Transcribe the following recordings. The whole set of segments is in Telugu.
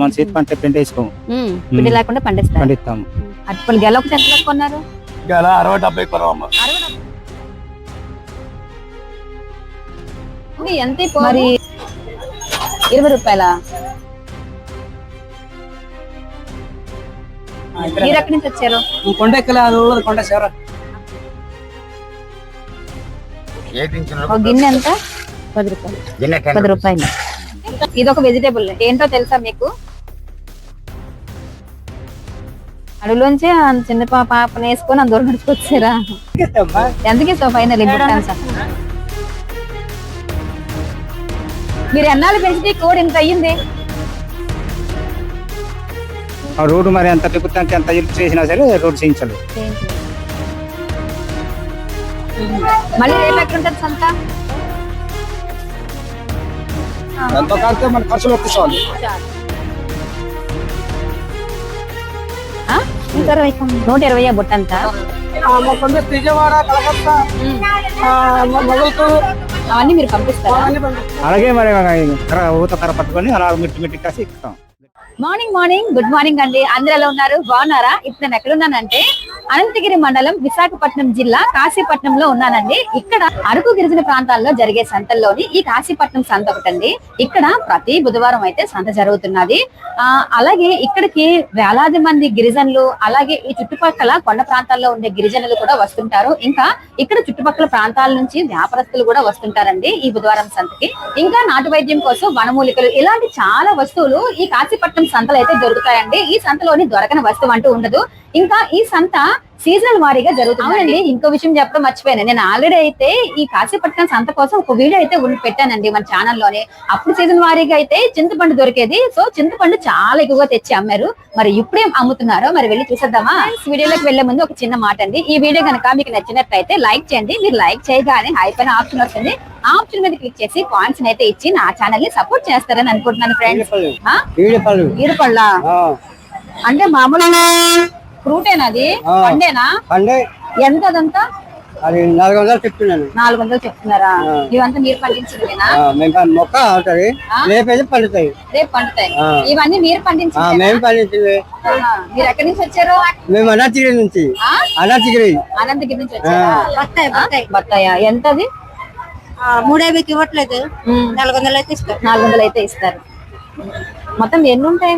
మన చేతి పంట పెంట వేసుకోము పిండి లేకుండా పండిస్తారు. పండిస్తాము. అటుపల్లి గెల ఒకటి ఎంత కొన్నారు? గల అరవై డెబ్బై కొరవమ్మ ఎంత మరి ఇరవై రూపాయల? మీరు ఎక్కడి నుంచి వచ్చారు? కొండ ఎక్కలే అది ఉన్నది కొండ ఒక గిన్నె ఎంత? పది రూపాయలు. పది రూపాయలు. ఇది ఒక వెజిటేబుల్ ఏంటో తెలుసా మీకు? అడవిలోంచి చిన్న పా పాపని వేసుకొని అందరూ నడుచుకొచ్చారా ఎంతకి ఇస్తావు ఫైనల్ మీరు ఎన్నాళ్ళు పెంచితే కోడి ఇంత అయ్యింది? ఆ రోడ్డు మరి ఎంత తిప్పుతుంటే ఎంత ఇల్లు చేసినా సరే రోడ్డు చేయించాలి మళ్ళీ రేపు ఎక్కడ ఉంటుంది సంత? ఎంత కాడితే మన ఖర్చులు ఆ? నూట ఇరవై నూట ఇరవై బుట్టంతా కొండ విజయవాడ కలకత్తా మొగల్తూరు అవన్నీ మీరు పంపిస్తారా? అలాగే మరి కర్ర ఊత కర్ర పట్టుకొని అలా మిట్టి మిట్టి కాసి ఎక్కుతాం. మార్నింగ్ మార్నింగ్ గుడ్ మార్నింగ్ అండి. అందరూ ఎలా ఉన్నారు? బాగున్నారా? ఇప్పుడు నేను ఎక్కడున్నానంటే అనంతగిరి మండలం విశాఖపట్నం జిల్లా కాశీపట్నంలో ఉన్నానండి. ఇక్కడ అరకు గిరిజన ప్రాంతాల్లో జరిగే సంతల్లోని ఈ కాశీపట్నం సంత ఒకటండి. ఇక్కడ ప్రతి బుధవారం అయితే సంత జరుగుతున్నది. ఆ అలాగే ఇక్కడికి వేలాది మంది గిరిజనులు అలాగే ఈ చుట్టుపక్కల కొండ ప్రాంతాల్లో ఉండే గిరిజనులు కూడా వస్తుంటారు. ఇంకా ఇక్కడ చుట్టుపక్కల ప్రాంతాల నుంచి వ్యాపారస్తులు కూడా వస్తుంటారండి ఈ బుధవారం సంతకి. ఇంకా నాటు వైద్యం కోసం వనమూలికలు ఇలాంటి చాలా వస్తువులు ఈ కాశీపట్నం సంతలు అయితే దొరుకుతాయండి. ఈ సంతలోని దొరకని వస్తువు అంటూ ఉండదు. ఇంకా ఈ సంత సీజనల్ వారీగా జరుగుతుందండి. ఇంకో విషయం చెప్పడం మర్చిపోయాను. నేను ఆల్రెడీ అయితే ఈ కాశీపట్నం సంత కోసం ఒక వీడియో అయితే ఉండి పెట్టానండి మన ఛానల్లోనే. అప్పుడు సీజన్ వారీగా అయితే చింతపండు దొరికేది. సో చింతపండు చాలా ఎక్కువగా తెచ్చి అమ్మారు. మరి ఇప్పుడేం అమ్ముతున్నారో మరి వెళ్ళి చూసేద్దామా? వీడియోలోకి వెళ్ళే ముందు ఒక చిన్న మాట అండి. ఈ వీడియో కనుక మీకు నచ్చినట్లయితే లైక్ చేయండి. మీరు లైక్ చేయగానే హై పైన ఆప్షన్ వస్తుంది. ఆ ఆప్షన్ మీద క్లిక్ చేసి కాయిన్స్ అయితే ఇచ్చి నా ఛానల్ని సపోర్ట్ చేస్తారని అనుకుంటున్నాను ఫ్రెండ్స్ ఈడిపల్లి ఈరుపళ్ళ అంటే మామూలు ఫ్రూటేనా అది? పండేనా? పండే. ఎంత అదంతా అది నాలుగు వందలు చెప్తున్నాను. నాలుగు వందలు చెప్తున్నారా? ఇవంతా మీరు పండించినవేనా? మేము మొక్క అవుతుంది. రేపైతే పండుతాయి. రేపు పండుతాయి. ఇవన్నీ మీరు పండించిన మేము పండించింది మీరు ఎక్కడి నుంచి వచ్చారు? మేము అనాథగిరి నుంచి. ఆ? అనాథగిరి అనంతగిరి నుంచి వచ్చారా? బత్తాయి బత్తాయి. బత్తాయా? ఎంతది? మూడేవికి ఇవ్వట్లేదు. నాలుగు వందలు అయితే ఇస్తాం నాలుగు వందలు అయితే ఇస్తారు. మొత్తం ఎన్ని ఉంటాయి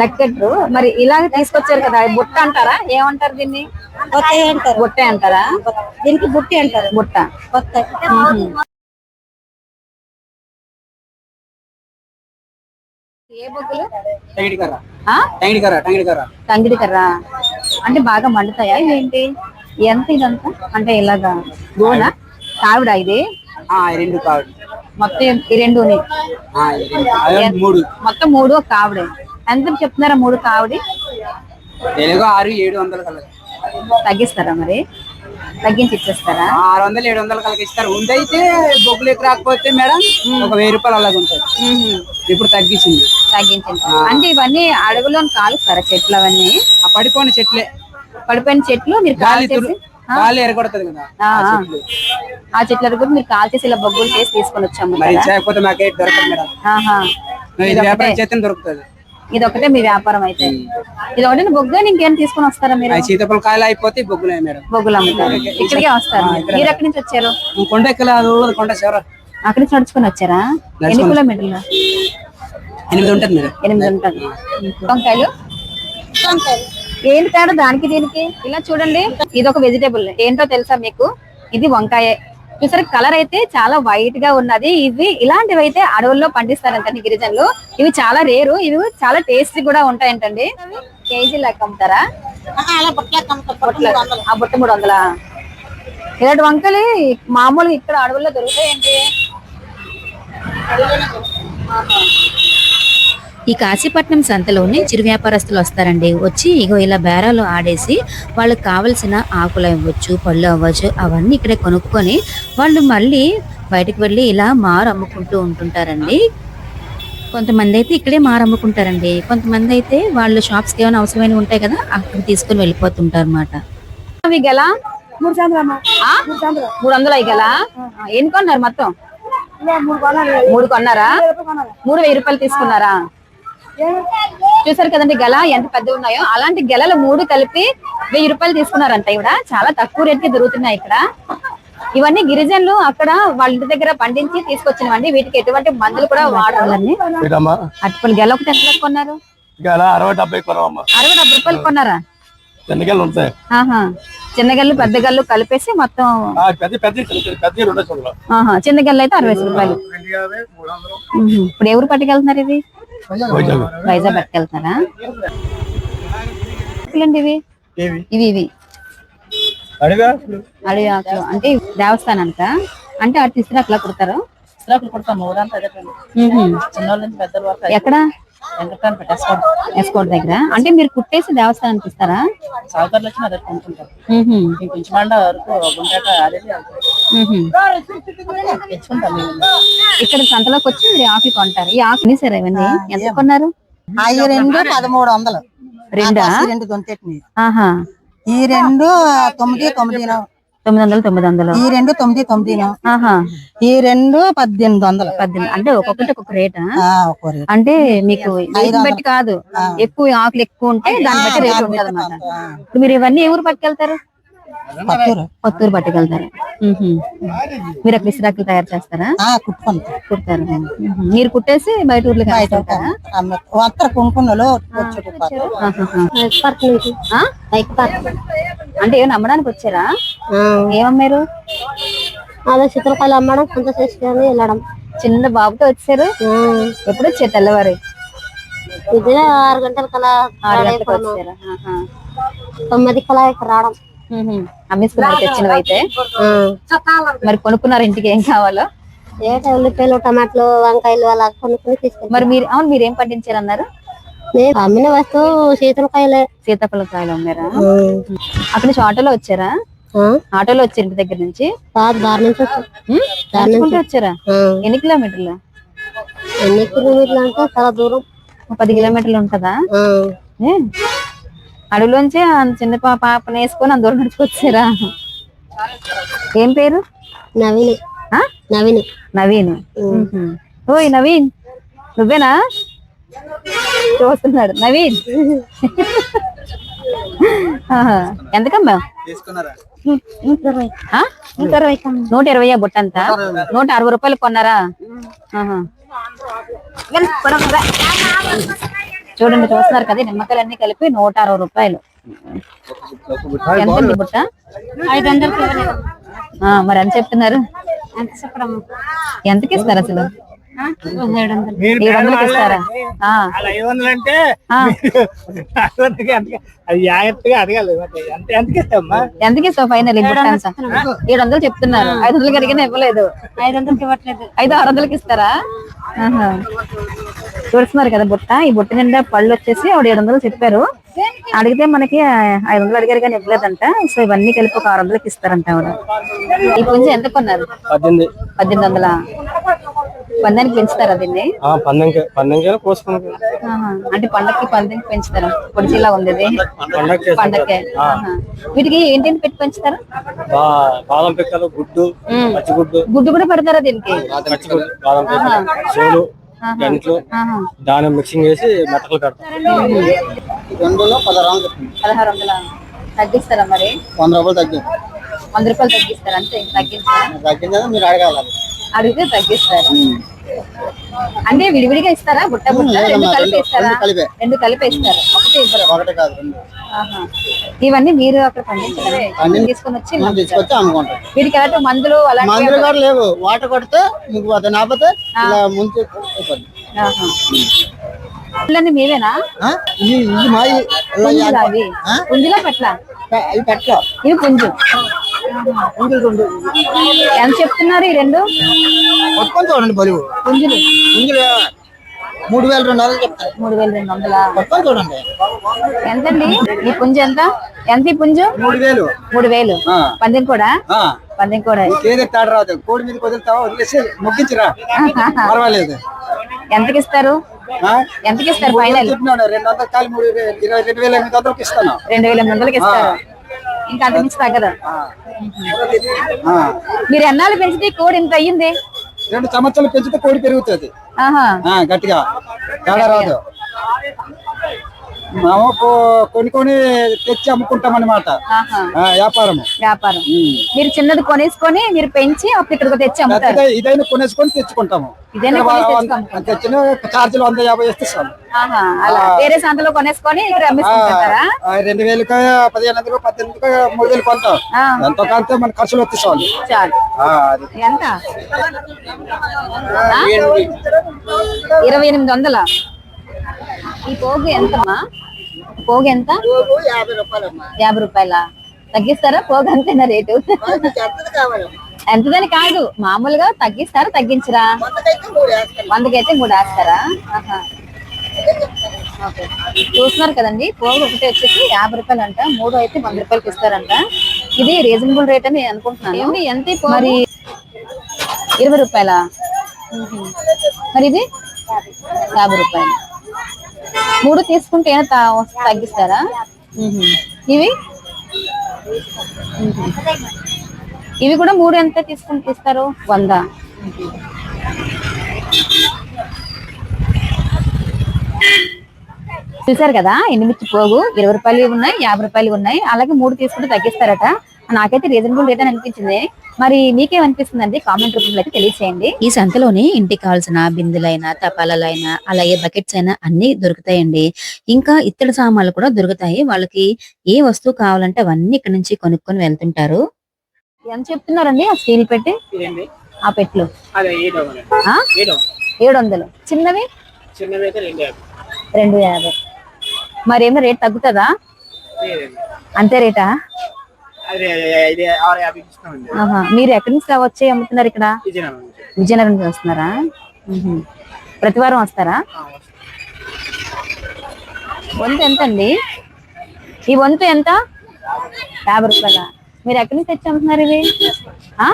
లెక్కట్రు. మరి ఇలాగ తీసుకొచ్చారు కదా బుట్ట అంటారా? ఏమంటారు దీన్ని? బుట్టే అంటారా. దీనికి బుట్టి అంటారు. బుట్ట. ఏ బొగ్గులు? తంగిడి కర్ర అంటే బాగా మండుతాయా ఇవేంటి? ఎంత ఇదంతా? అంటే ఇలాగా గోనా కావిడ ఇది? రెండు కావాలి మొత్తం ఈ రెండు మొత్తం మూడు కావిడే ఎంత చెప్తున్నారా మూడు కావిడి ఆరు ఏడు వందలు తగ్గిస్తారా మరి? తగ్గించి ఇచ్చేస్తారా? ఆరు వందలు ఏడు వందలు కలగ ఇస్తారు. ముందైతే బొగ్గులు ఎక్కువ రాకపోతే మేడం ఒక వెయ్యి రూపాయలు అలాగ ఉంటుంది ఇప్పుడు తగ్గించింది. తగ్గించండి అంటే ఇవన్నీ అడవిలో కాలుస్తారా చెట్లు అవన్నీ? ఆ పడిపోయిన చెట్లే. పడిపోయిన చెట్లు మీరు గాలి కాల్ ఎరగొడుతుంది కదా. ఆ. చెట్లు. కూడా మీరు కాల్ చేసి ఇలా బొగ్గులు చేసి తీసుకొని వచ్చాము మరి చేయకపోతే మాకే దొరకదు మేడం. ఆహా. ఇది వ్యాపారం చేస్తే దొరుకుతుంది. ఇది ఒకటే మీ వ్యాపారం అయితే. ఇది ఒకటే బొగ్గు ఇంకేం తీసుకొని వస్తారా మీరు? ఆ సీతాఫల కాయలు అయిపోతే బొగ్గులే మేడం. బొగ్గులు అమ్ముతారు. ఇక్కడికే వస్తారు మీరు. ఎక్కడి నుంచి వచ్చారు? కొండ కొండ శివర అక్కడి నుంచి నడుచుకొని వచ్చారా? ఎన్ని కిలోమీటర్లు? ఎనిమిది ఉంటుంది మేడం. ఎనిమిది ఉంటుంది. వంకాయలు. ఏంటి తేడా? దానికి దీనికి? ఇలా చూడండి. ఇది ఒక వెజిటేబుల్ ఏంటో తెలుసా మీకు? ఇది వంకాయ. చూసారు? కలర్ అయితే చాలా వైట్గా ఉన్నది. ఇవి ఇలాంటివి అయితే అడవుల్లో పండిస్తారంటండి గిరిజనులు. ఇవి చాలా రేరు. ఇవి చాలా టేస్టీ కూడా ఉంటాయంటండి. కేజీ లెక్క అమ్ముతారా. ఆ బుట్ట మూడు వందలా? ఇలాంటి వంకలు మామూలుగా ఇక్కడ అడవుల్లో దొరుకుతాయండి. ఈ కాశీపట్నం సంతలోనే చిరు వ్యాపారస్తులు వస్తారండి. వచ్చి ఇగో ఇలా బేరాలు ఆడేసి వాళ్ళకి కావలసిన ఆకులు అవ్వచ్చు పళ్ళు అవ్వచ్చు అవన్నీ ఇక్కడే కొనుక్కొని వాళ్ళు మళ్ళీ బయటకు వెళ్ళి ఇలా మారు అమ్ముకుంటూ ఉంటుంటారండి. కొంతమంది అయితే ఇక్కడే మారు అమ్ముకుంటారండి. కొంతమంది అయితే వాళ్ళ షాప్స్కి ఏమైనా అవసరమైనవి ఉంటాయి కదా అక్కడ తీసుకొని వెళ్ళిపోతుంటారు అనమాట అవి గల? మూడు వందలు మూడు వందలు అవి గల? ఎన్ని కొన్నారు మొత్తం? మూడు కొన్నారా? మూడు వెయ్యి రూపాయలు తీసుకున్నారా? చూసారు కదండి గెల ఎంత పెద్ద ఉన్నాయో? అలాంటి గెలలు మూడు కలిపి వెయ్యి రూపాయలు తీసుకున్నారంట ఇవిడ చాలా తక్కువ రేట్కి దొరుకుతున్నాయి ఇక్కడ. ఇవన్నీ గిరిజనులు అక్కడ వాళ్ళ ఇంటి దగ్గర పండించి తీసుకొచ్చినవండి. వీటికి ఎటువంటి మందులు కూడా వాడాలని ఇదమ్మా అటుపల్లి గెల ఒకటి ఎంత కొన్నారు? అరవై డెబ్బై అరవై డెబ్బై రూపాయలు కొన్నారా? ఉంటాయి. ఆహా. చిన్న గల్లు పెద్ద గల్లు కలిపేసి మొత్తం ఆ, పెద్ద పెద్ద చిన్న పెద్ద రెండు చూడాలి ఆహా. చిన్న గల్లు అయితే అరవై రూపాయలు. ఇప్పుడు ఎవరు పట్టుకెళ్తున్నారు ఇది? వైజాగ్ ఇలాంటి ఇవి? ఇవి ఇవి. అడిగా అడవి ఆకులు. అంటే దేవస్థానానిక అంటే అటు ఇస్త్రాకులా కుడతారు? ఇస్త్రాకులు కుడతాము ఊరంతా అదే పని. మ్మ్. చిన్నోళ్ళ నుంచి పెద్దల వరకు ఎక్కడ? ఎస్కోట్. దగ్గర. అంటే మీరు కుట్టేసి దేవస్థానానికి ఇస్తారా? సాగుకారులు వచ్చి నా దగ్గర ఇక్కడ సంతలోకి వచ్చి మీరు ఆకులు కొంటారు. ఈ ఆకులు సరే ఇవన్నీ? ఎంత కొన్నారు? అవి రెండు పదమూడు వందలు. రెండా? రెండు ఆహా. ఈ రెండు తొమ్మిది తొమ్మిదిను. తొమ్మిది వందలు తొమ్మిది వందలు. ఈ రెండు తొమ్మిది తొమ్మిదిను. ఆహా. ఈ రెండు పద్దెనిమిది వందలు. పద్దెనిమిది. అంటే ఒక్కొక్కటి ఒక్కొక్క రేటా. అంటే మీకు బట్టి కాదు. ఎక్కువ ఆకులు ఎక్కువ ఉంటే దాన్ని బట్టి రేట్ ఉంటుంది అనమాట మీరు ఇవన్నీ ఎవరు పట్టుకెళ్తారు? పత్తూరు. కొత్తూరు పట్టుకెళ్తారు. మీరు అక్కడ ఇసురాకులు తయారు చేస్తారా? ఆ, కుట్టుకుంటాం. కుడతారు. మీరు కుట్టేసి బయట వస్తారు కొనుక్కున్నలు ఆ? అంటే ఏమైనా అమ్మడానికి వచ్చారా? ఏమమ్మారు అదే చిత్రకాయలు అమ్మడం కొంత చేసుకొని వెళ్ళడం. చిన్న బాబుతో వచ్చారు? ఎప్పుడు వచ్చారు తెల్లవారు? ఇదే ఆరు గంటల కలా ఆరు గంటలకు వచ్చారా. తొమ్మిది కలా ఇక్కడ రావడం. అమ్మేసుకున్నారు తెచ్చినవి అయితే మరి కొనుక్కున్నారు ఇంటికి ఏం కావాలో? ఉల్లిపాయలు టమాటాలు వంకాయలు అలా కొనుక్కొని తీసుకెళ్ళి మరి మీరు అవును మీరు ఏం పండించారు అన్నారు మేము అమ్మిన వస్తువు శీతలకాయలే సీతాఫల కాయలు అమ్మారా అక్కడ నుంచి ఆటోలో వచ్చారా? ఆటోలో వచ్చారు ఇంటి దగ్గర నుంచి? వచ్చారా. ఎన్ని కిలోమీటర్లు? ఎన్ని కిలోమీటర్లు అంటే చాలా దూరం. పది కిలోమీటర్లు ఉంటదా? అడవిలోంచి ఆ చిన్న పాపని వేసుకొని అందరూ నడుచుకొచ్చారా ఏం పేరు? నవీని. ఆ? నవీని. నవీన్. ఓయ్ నవీన్. నువ్వేనా? చూస్తున్నాడు. నవీన్. ఎంతకమ్మా? నూట ఇరవై బుట్ట అంతా నూట అరవై రూపాయలు కొన్నారా. చూడండి చూస్తున్నారు కదా నిమ్మకాయలన్నీ కలిపి నూట అరవై రూపాయలు. ఎంతండి బుట్ట? ఐదు. ఆ, మరి ఎంత చెప్తున్నారు? ఎంత ఎంతకి ఇస్తారు అసలు? ఐదు వందలు అంటే అది జాగ్రత్తగా అడగాలి. ఎంతకి ఇస్తామ్మా ఎంతకి ఇస్తావు ఫైనల్ ఏడు వందలు చెప్తున్నారు. ఐదు వందలకి అడిగినా ఇవ్వలేదు. ఐదు వందలకి ఇవ్వట్లేదు. ఐదు ఆరు వందలకి ఇస్తారా? ఆహా. చూస్తున్నారు కదా బుట్ట. ఈ బుట్ట నిండా పళ్ళు వచ్చేసి ఆవిడ ఏడు వందలు చెప్పారు. అడిగితే మనకి ఐదు వందలు అడిగారు కానీ ఇవ్వలేదంట. సో ఇవన్నీ కలిపి ఒక ఆరు వందలకి ఇస్తారంట ఆవిడ. ఈ పుంజ ఎంత కొన్నారు? పద్దెనిమిది. పద్దెనిమిది వందల? పందానికి పెంచుతారా దీన్ని? ఆ, పందెంకి పందెంకి కోసుకున్నాం. అంటే పండక్కి పందెంకి పెంచుతారా? పొడిచిలా ఉంది పండక్కే. వీటికి ఏంటేంటి పెట్టి పెంచుతారు? బాదం పిక్కలు గుడ్డు పచ్చిగుడ్డు. గుడ్డు కూడా పెడతారా దీనికి? పచ్చిగుడ్డు బాదం పిక్కలు సోలు గంటలు ఆహా. దాని మిక్సింగ్ వేసి మెట్టలు రెండులో పదహారు వందలు పదహారు వందల? తగ్గిస్తారా మరి? వంద రూపాయలు తగ్గింది. వంద రూపాయలు తగ్గిస్తారా? అంతే ఇంక తగ్గించారా మీరు అడగాలి. అడిగితే తగ్గిస్తారు? అంటే విడివిడిగా ఇస్తారా? బుట్ట బుట్ట? రెండు కలిపి ఇస్తారా రెండు కలిపే. రెండు కలిపి ఇస్తారు ఒకటి ఇవ్వరు. ఒకటి కాదు రెండు. ఆహా. ఇవన్నీ మీరు అక్కడ తీసుకొని వచ్చి తీసుకొచ్చి వీటికి ఎలాంటి మందులు అలాంటి మందులు కూడా లేవు. వాటర్ కొడితే మీకు పోతే నాపోతే ఇలా మీవేనా? పుంజులా పెట్ల ఇవి పెట్ట ఎంత చెప్తున్నారు ఈ రెండు? కొట్టుకొని చూడండి బలువు. పుంజులు ముందులు మూడు వేల రెండు వందలు చెప్తారు. మూడు వేల రెండు వందల? కొట్టుకొని చూడండి. ఎంతండి? ఈ పుంజు ఎంత? ఎంత ఈ పుంజు? మూడు వేలు. మూడు వేలు. పందెం కూడా. పందెం కూడా. ఏది తాడు రాదు. కోడి మీద వదులుతావా వదిలేసి మొక్కించరా పర్వాలేదు. ఎంతకి ఇస్తారు? ఎంతకి ఇస్తారు ఫైనల్? రెండు వందలు కాలి మూడు ఇరవై రెండు వేల ఎనిమిది వందలకి ఇస్తాను. రెండు వేల ఎనిమిది వందలకి ఇస్తారు ఇంకా అంత మించి తగ్గదు. ఆ. మీరు ఎన్నాళ్ళు పెంచితే కోడి ఇంత అయ్యింది? రెండు సంవత్సరాలు పెంచితే కోడి పెరుగుతుంది. గట్టిగా. తేడా రాదు. మేము కో- కొన్ని కొన్ని తెచ్చి అమ్ముకుంటాం అనమాట వ్యాపారం. వ్యాపారం. మీరు చిన్నది కొనేసుకొని మీరు పెంచి అప్పుడు ఇక్కడికి తెచ్చి అమ్ముతారు. ఇదైనా కొనేసుకొని తెచ్చుకుంటాము. తెచ్చిన ఛార్జీలు వంద యాభై ఇస్తాం వేరే సంతలో కొనేసుకొని రెండు వేలకు పదిహేను వందలు పద్దెనిమిదికి మూడు వేలు కొంటాం. ఆ. ఎంతో కాంతే మన ఖర్చులు వచ్చేసాం ఎంత? ఇరవై ఎనిమిది వందల? ఈ పోగు ఎంతమ్మా? పోగు ఎంత? యాభై రూపాయల? తగ్గిస్తారా? పోగు అంతేనా రేటు? ఎంతదని కాదు. మామూలుగా తగ్గిస్తారా? తగ్గించరా? వందకైతే మూడు వేస్తారా. ఓకే. చూస్తున్నారు కదండి పోగు ఒకటి వచ్చేసి యాభై రూపాయలు అంట మూడు అయితే వంద రూపాయలకి ఇస్తారంట. ఇది రీజనబుల్ రేట్ అని నేను అనుకుంటున్నాను ఎంత? మరి ఇరవై రూపాయల? మరి ఇది? యాభై రూపాయలు. మూడు తీసుకుంటే ఏమైనా తా- తగ్గిస్తారా? ఇవి? ఇవి కూడా మూడు ఎంత తీసుకుంటే ఇస్తారు? వంద. చూసారు కదా? ఎనిమిది పోగు ఇరవై రూపాయలు ఉన్నాయి యాభై రూపాయలు ఉన్నాయి. అలాగే మూడు తీసుకుంటే తగ్గిస్తారట. నాకైతే రీజనబుల్ రేట్ అని అనిపించింది. మరి మీకేమనిపిస్తుందండి? కామెంట్ రూపంలో అయితే తెలియచేయండి. ఈ సంతలోని ఇంటికి కావాల్సిన బిందులైనా తపాలైనా అలాగే బకెట్స్ అయినా అన్ని దొరుకుతాయండి. ఇంకా ఇత్తడి సామాన్లు కూడా దొరుకుతాయి. వాళ్ళకి ఏ వస్తువు కావాలంటే అవన్నీ ఇక్కడ నుంచి కొనుక్కొని వెళ్తుంటారు. ఎంత చెప్తున్నారండి? ఆ స్టీల్ పెట్టి? ఆ పెట్లు? అదే ఏడో వందలు చిన్నవి? చిన్నవి అయితే రెండు యాభై. మరేమో రేట్ తగ్గుతుందా. అంతే రేటా? మీరు ఎక్కడి నుంచి వచ్చి అమ్ముతున్నారు ఇక్కడ? విజయనగరం నుంచి. వస్తున్నారా. ప్రతి వారం వస్తారా. వంతు ఎంత అండి ఈ వంతు ఎంత? యాభై రూపాయల. మీరు ఎక్కడి నుంచి తెచ్చి అమ్ముతున్నారు ఇవి ఆ?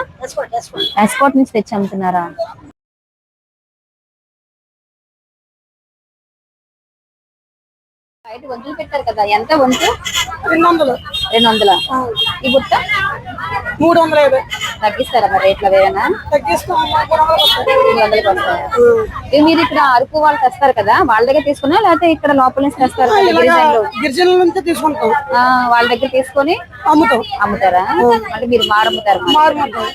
ఎస్కోట్ నుంచి తెచ్చి అమ్ముతున్నారా? బయట వంతులు పెట్టారు కదా ఎంత వంతు? రెండు వందలు. రెండు వందల ఈ బుట్ట? మూడు వందల యాభై తగ్గిస్తారా మరి రేట్లు వేరేనా తగ్గిస్తాం మీరు ఇక్కడ అరకు వాళ్ళు తెస్తారు కదా వాళ్ళ దగ్గర తీసుకున్నా లేకపోతే ఇక్కడ లోపల నుంచి తెస్తారు గిరిజనులు? నుంచి తీసుకుంటాం. వాళ్ళ దగ్గర తీసుకొని అమ్ముతాం. అమ్ముతారా? అంటే మీరు మాడమ్ముతారు మరి. మారుమంటాం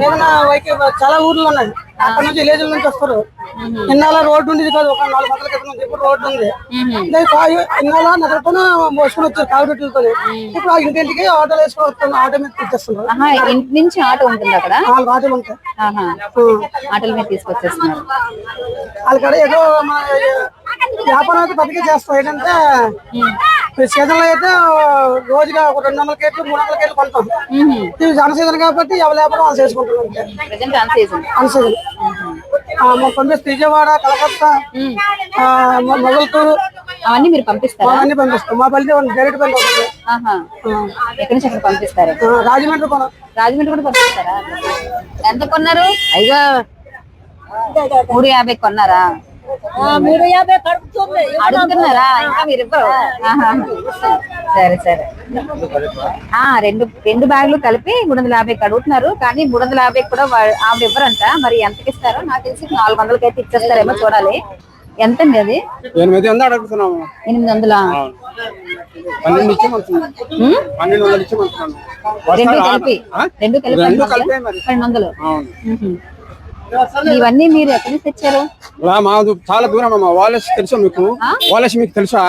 నేను నా వైకే చాలా ఊర్లు ఉన్నాయి. అక్కడ నుంచి విలేజ్ల నుంచి వస్తారు. ఇన్నాళ్ళ రోడ్డు ఉండేది కాదు ఒక నాలుగు వందల క్రితం నుంచి ఇప్పుడు రోడ్డు ఉంది. ఇన్నాళ్ళ నగరతో మోసుకొని వచ్చారు కావిడెట్లతో ఇప్పుడు ఆ ఇంటింటికి ఆటోలు వేసుకొని వస్తున్నారు ఆటో మీద తెచ్చేస్తున్నారు ఇంటి నుంచి ఆటో ఉంటుంది అక్కడ? నాలుగు ఆటోలు ఉంటాయి ఆటోల మీద తీసుకొచ్చేస్తున్నారు. వాళ్ళకాడ ఏదో వ్యాపారం అయితే బతికే చేస్తాం. ఏంటంటే సీజన్లో అయితే రోజుగా ఒక రెండు వందల కేట్లు మూడు వందల కేట్లు కొంటాం. ఇది జన సీజన్ కాబట్టి ఎవరి వ్యాపారం వాళ్ళు చేసుకుంటున్నాం అన్ సీజన్ పంపిస్తే విజయవాడ కలకత్తా ఆ, మొ- మొగల్తూరు అవన్నీ మీరు పంపిస్తారా? అన్ని పంపిస్తాం. మా పల్లి డైరెక్ట్ ఆహా. ఎక్కడి నుంచి అక్కడ పంపిస్తారు? ఆ, రాజమండ్రి కొనం. రాజమండ్రి కూడా పంపిస్తారా? ఎంత కొన్నారు? అయ్యో మూడు యాభై కొన్నారా? మూడు యాభై కడుపుతుంది. అడుగుతున్నారా? ఇంకా మీరు ఇవ్వరు. ఆహా. సరే సరే. ఆ రెండు రెండు బ్యాగులు కలిపి మూడు వందల యాభైకి అడుగుతున్నారు కానీ మూడు వందల యాభై కూడా ఆవిడ ఇవ్వరంట. మరి ఎంతకి ఇస్తారో? నాకు తెలిసి నాలుగు వందలకి అయితే ఇచ్చేస్తారేమో చూడాలి. ఎంత అండి అది? ఎనిమిది వందలు అడుగుతున్నాము. ఎనిమిది వందల? రెండు కలిపి. రెండు కలిపి రెండు వందలు? ఇవన్నీ మీరు ఎక్కడి నుంచి తెచ్చారు? చాలా దూరం అమ్మా. వాలెస్ తెలుసా మీకు? వాలెస్ మీకు తెలుసా?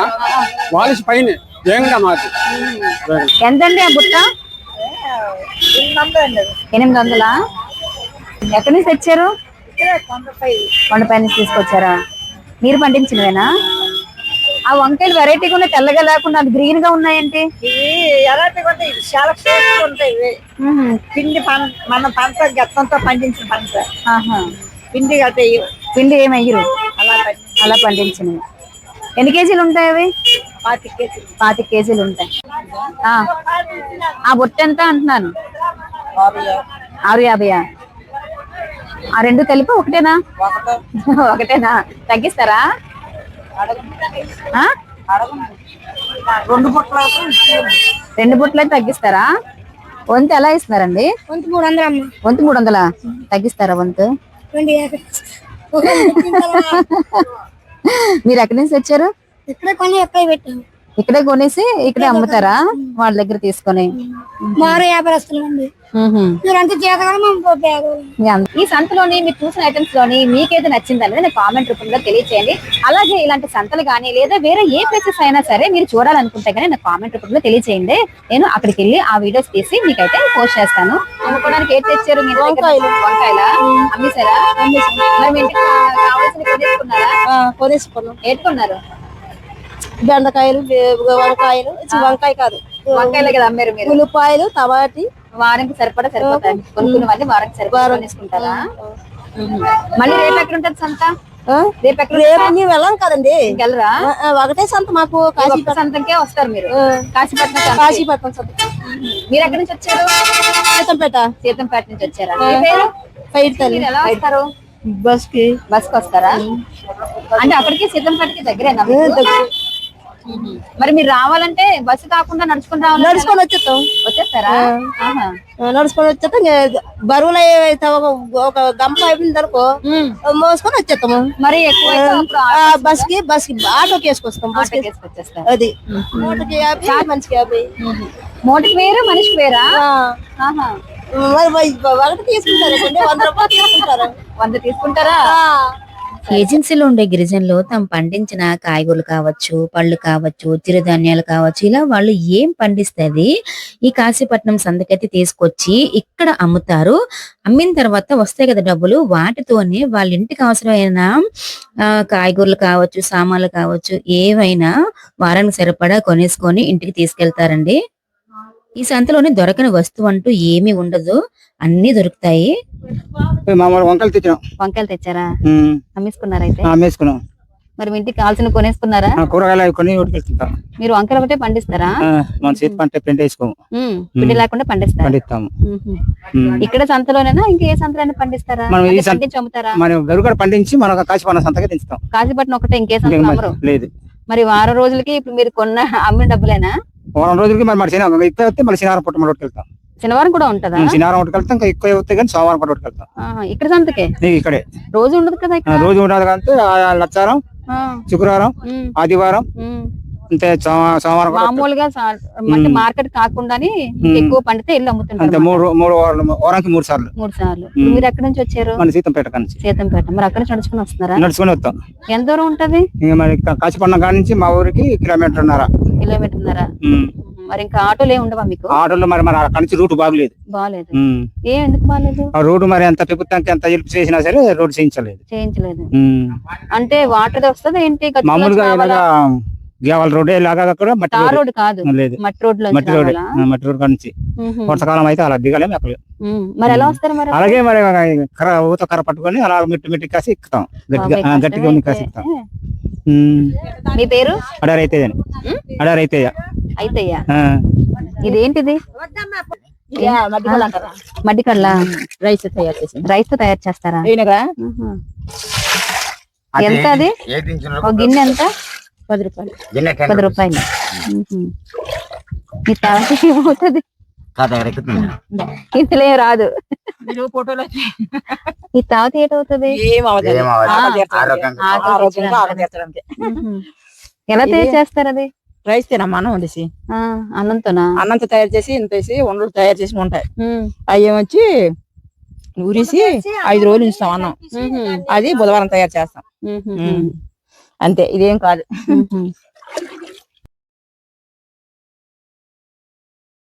వాలెస్ పైన జయంగా మాది. ఎంతండి ఆ బుట్ట? ఎనిమిది వందలా? ఎక్కడి నుంచి తెచ్చారు? కొండపై నుంచి తీసుకొచ్చారా? మీరు పండించినవేనా? ఆ వంకాయలు వెరైటీగా ఉన్నాయి తెల్లగా లేకుండా అది గ్రీన్గా ఉన్నాయంటే? ఎలాంటివి ఉంటాయి చాలా టేస్ట్ ఉంటాయి. పిండి పంట మన పంట గత్తంతో పండించిన పంట. ఆహా. పిండి కట్టే పిండి ఏమి అలా పండి అలా పండించినవి. ఎన్ని కేజీలు ఉంటాయి అవి? పాతి కేజీలు. పాతి కేజీలు ఉంటాయి. ఆ. ఆ బుట్ట ఎంత అంటున్నాను? ఆరు యాభైయా? ఆ రెండు కలిపి ఒకటేనా? ఒకటేనా? తగ్గిస్తారా? రెండు పుట్ల రెండు బుట్టలు తగ్గిస్తారా? వంతు ఎలా ఇస్తున్నారండి వంతు మూడు వందలు అమ్మ. వంతు మూడు వందల? తగ్గిస్తారా వంతు? మీరు ఎక్కడి నుంచి వచ్చారు ఇక్కడ కొన్ని ఎక్కడ పెట్టాము. ఇక్కడే కొనేసి ఇక్కడే అమ్ముతారా? వాళ్ళ దగ్గర తీసుకొని. మారు ఈ సంతలోని మీరు చూసిన ఐటమ్స్లోని మీకేది నచ్చింది అనేది కామెంట్ రూపంలో తెలియచేయండి. అలాగే ఇలాంటి సంతలు కానీ లేదా వేరే ఏ ప్లేసెస్ అయినా సరే మీరు చూడాలనుకుంటే కానీ నాకు కామెంట్ రూపంలో తెలియచేయండి. నేను అక్కడికి వెళ్ళి ఆ వీడియోస్ తీసి మీకైతే పోస్ట్ చేస్తాను. అమ్ముకోవడానికి ఏం తెచ్చారు మీ వంకాయలు. అమ్మేశారా మరి కావాల్సిన కొనేసుకున్నారా? కొనేసుకున్నాం. ఏట్టుకున్నారు బెండకాయలు వంకాయలు వంకాయ కాదు. వంకాయలే కదా అమ్మారు మీరు? ఉల్లిపాయలు టమాటీ వారానికి సరిపడా సరిపోతాయి. కొనుక్కున్నవన్నీ వారానికి సరిపడా కొనేసుకుంటారా? మళ్ళీ రేపు ఎక్కడ ఉంటుంది సంత రేపు ఎక్కడ రేపు మేము వెళ్ళాం కదండి. ఆ, ఒకటే సంత మాకు కాశీపట్నం. సంతంకే వస్తారు మీరు. కాశీపట్నం సంతకి. కాశీపట్నం సంత. మీరు ఎక్కడి నుంచి వచ్చారు? సీతంపేట. సీతంపేట నుంచి వచ్చారా? మీరు ఎలా వస్తారు? బస్కి బస్కి వస్తారా అంటే అక్కడికి సీతంపేటకి దగ్గరేనా మీకు? మరి మీరు రావాలంటే బస్సు కాకుండా నడుచుకుని రావాలి నడుచుకొని వచ్చేస్తాం. వచ్చేస్తారా? నడుచుకొని వచ్చేస్తాం. బరువులు అయితే ఒక గంప అయిపోయింది అనుకో. మోసుకొని వచ్చేస్తాము. మరి ఎక్కువ బస్కి బస్కి ఆటోకి వేసుకొస్తాం. ఆటోకి అది. నూటకి యాభై మనిషికి యాభై. మోటికి వేరు మనిషికి వేరా. మరి ఒకటి తీసుకుంటారు? వంద రూపాయలు తీసుకుంటారు? వంద తీసుకుంటారా? ఏజెన్సీలో ఉండే గిరిజనులు తాము పండించిన కాయగూరలు కావచ్చు పళ్ళు కావచ్చు చిరుధాన్యాలు కావచ్చు ఇలా వాళ్ళు ఏం పండిస్తుంది? ఈ కాశీపట్నం సందకైతే తీసుకొచ్చి ఇక్కడ అమ్ముతారు. అమ్మిన తర్వాత వస్తాయి కదా డబ్బులు. వాటితోనే వాళ్ళ ఇంటికి అవసరమైన ఆ, కాయగూరలు కావచ్చు సామాన్లు కావచ్చు ఏవైనా వారానికి సరిపడా కొనేసుకొని ఇంటికి తీసుకెళ్తారండి. ఈ సంతలోనే దొరకని వస్తువు అంటూ ఏమీ ఉండదు. అన్ని దొరుకుతాయి. మామూలు వంకలు తెచ్చినాం. వంకాయలు తెచ్చారా? అమ్మేసుకున్నారా అయితే? అమ్మేసుకున్నాం. మరి మీ ఇంటికి కావాల్సిన కొనేసుకున్నారా? కూరగాయలు అవి కొని ఉడికెళ్తుంటాం మీరు వంకాయలు ఒకటే పండిస్తారా? మన చేతి పంట వేసుకోము. పిండి లేకుండా పండిస్తారా? పండిస్తాము. ఇక్కడ సంతలోనేనా? ఇంకా ఏ సంతలోనే పండిస్తారా? మనం ఈ సంత- మనం గరుగడ పండించి మన కాశీపట్నం సంతగా తెంచుతాం. కాశీపట్నం ఒకటే ఇంకే సంత లేదు. మరి వారం రోజులకి ఇప్పుడు మీరు కొన్న అమ్మిన డబ్బులేనా? వారం రోజులకి మరి మన శనివారం ఎక్కువ వస్తే మళ్ళీ శనివారం పుట్ట పట్టుకెళ్తాం శనివారం కూడా ఉంటదా? శనివారం పట్టుకెళ్తాం ఇంకా ఎక్కువ అవుతాయి కానీ సోమవారం పుట్ట పట్టుకెళ్తాం ఆహా, ఇక్కడ సంతకే? నీకు ఇక్కడే. రోజు ఉండదు కదా రోజు ఉండదు కంటే లచ్చారం ఆ, శుక్రవారం ఆదివారం కూడా మామూలుగా అంటే మార్కెట్ కాకుండానే. ఎక్కువ పండితే ఇల్లు అమ్ముతుంటారు మూడు మూడు వారానికి మూడు సార్లు. మూడు సార్లు. మీరు ఎక్కడి నుంచి వచ్చారు? మన సీతంపేట నుంచి. సీతంపేట. మరి అక్కడ నుంచి నడుచుకుని వస్తున్నారా? నడుచుకుని వస్తాం. ఎంత దూరం ఉంటది? మరి కా- కాశీపట్నం కాడ నుంచి మా ఊరికి కిలోమీటర్ ఉన్నారా కిలోమీటర్న్నర మరి ఇంకా ఆటోలు ఏమి ఉండవా మీకు? ఆటోలో మరి మరి అక్కడ నుంచి రూట్ బాగలేదు. బాగాలేదు. ఏం ఎందుకు బాగాలేదు? ఆ రోడ్డు మరి ఎంత ప్రభుత్వానికి ఎంత హెల్ప్ చేసినా సరే రోడ్డు చేయించలేదు. చేయించలేదు. అంటే వాటర్ వస్తుంది ఏంటి? మామూలుగా గేవాల రోడ్ ఇలాగా కూడా మట్టి రోడ్ కాదు. లేదు. మట్టి మట్టి రోడ్ మట్టి రోడ్ కాడ నుంచి వర్షాకాలం అయితే అలా దిగలేము ఎక్కడ మరి ఎలా వస్తారు మరి అలాగే మరి కర్ర ఊత కర్ర పట్టుకొని అలా మిట్టి మిట్టి కాసి ఎక్కుతాం. గట్టిగా గట్టిగా ఉన్ని కాసి అయితే. ఎక్కుతాం. మీ పేరు? అడారైతే అడారైతే అయితయ్యా ఇదేంటిది? మడ్డి కళ్ళ రైస్ తయారు చేసి రైస్తో తయారు చేస్తారా. ఎంత అది? ఒక గిన్నె ఎంత? పది రూపాయలు. పది రూపాయలు. ఈ తర్వాత ఏమవుతుంది? ఇంతలో ఏం రాదు. ఈ తర్వాత ఏటవుతుంది. ఎలా తయారు చేస్తారు అది రైస్ తినమ్మా అన్నం వండేసి. ఆ, అన్నంతోనా? అన్నంతో తయారు చేసి ఇంత వేసి వండలు తయారు చేసి ఉంటాయి. అవి ఏమొచ్చి ఊరేసి ఐదు రోజులు ఉంచుతాం అన్నం. అది బుధవారం తయారు చేస్తాం. అంతే ఇదేం కాదు.